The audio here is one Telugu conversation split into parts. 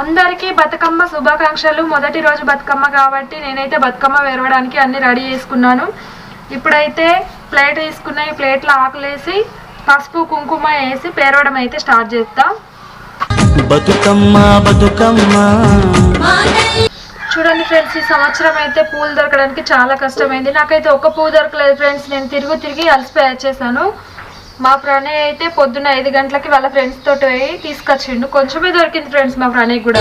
అందరికీ బతుకమ్మ శుభాకాంక్షలు. మొదటి రోజు బతుకమ్మ కాబట్టి నేనైతే బతుకమ్మ వేరవడానికి అన్ని రెడీ చేసుకున్నాను. ఇప్పుడైతే ప్లేట్ తీసుకున్న ఈ ప్లేట్లో ఆకులేసి పసుపు కుంకుమ వేసి పేరవడం అయితే స్టార్ట్ చేస్తా బతుకమ్మ బతుకమ్మ. చూడండి ఫ్రెండ్స్ ఈ సంవత్సరం అయితే పూలు దొరకడానికి చాలా కష్టమైంది. నాకైతే ఒక్క పువ్వు దొరకలేదు ఫ్రెండ్స్. నేను తిరుగు తిరిగి అలసిపోయి వచ్చేసాను. మా ప్రణయ్ అయితే పొద్దున్న ఐదు గంటలకి వాళ్ళ ఫ్రెండ్స్ తోటి పోయి తీసుకొచ్చిండు. కొంచెమే దొరికింది ఫ్రెండ్స్ మా ప్రణయ్ కూడా.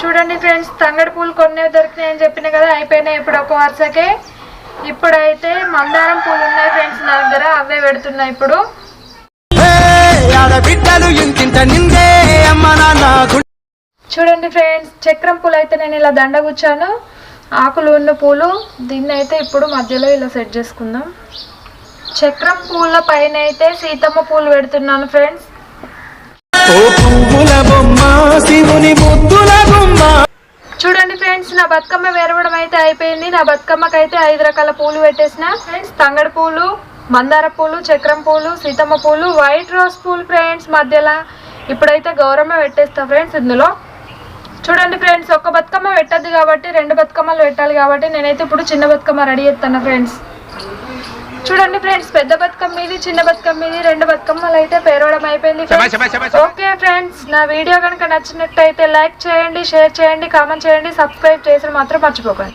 చూడండి ఫ్రెండ్స్ తంగడి పూలు కొన్ని దొరికినాయి అని చెప్పిన కదా అయిపోయినాయి ఇప్పుడు ఒక వరుసకే. ఇప్పుడైతే మందారం పూలు ఉన్నాయి ఫ్రెండ్స్ నా దగ్గర అవే పెడుతున్నాయి ఇప్పుడు. చూడండి ఫ్రెండ్స్ చక్రం పూలు అయితే నేను ఇలా దండగుచ్చాను. ఆకులు ఉన్న పూలు దీన్ని అయితే ఇప్పుడు మధ్యలో ఇలా సెట్ చేసుకుందాం. చక్రం పూల పైన అయితే సీతమ్మ పూలు పెడుతున్నాను ఫ్రెండ్స్. చూడండి ఫ్రెండ్స్ నా బతుకమ్మ వేరవడం అయితే అయిపోయింది. నా బతుకమ్మకి అయితే ఐదు రకాల పూలు పెట్టేసిన. ఫ్రెండ్స్ తంగడి పూలు మందార పూలు చక్రం పూలు సీతమ్మ పూలు వైట్ రోజ్ పూలు ఫ్రెండ్స్ మధ్యలో. ఇప్పుడైతే గౌరమ్మ పెట్టేస్తా ఫ్రెండ్స్ ఇందులో. చూడండి ఫ్రెండ్స్ ఒక్క బతుకమ్మ పెట్టద్దు కాబట్టి రెండు బతుకమ్మలు పెట్టాలి కాబట్టి నేనైతే ఇప్పుడు చిన్న బతుకమ్మ రెడీ చేస్తాను ఫ్రెండ్స్. చూడండి ఫ్రెండ్స్ పెద్ద బతుకమ్మ ఇది చిన్న బతుకమ్మ ఇది రెండు బతుకమ్మలు అయితే పేరవడం అయిపోయింది. ఓకే ఫ్రెండ్స్ నా వీడియో కనుక నచ్చినట్టయితే లైక్ చేయండి షేర్ చేయండి కామెంట్ చేయండి సబ్స్క్రైబ్ చేసి మాత్రం మర్చిపోకండి.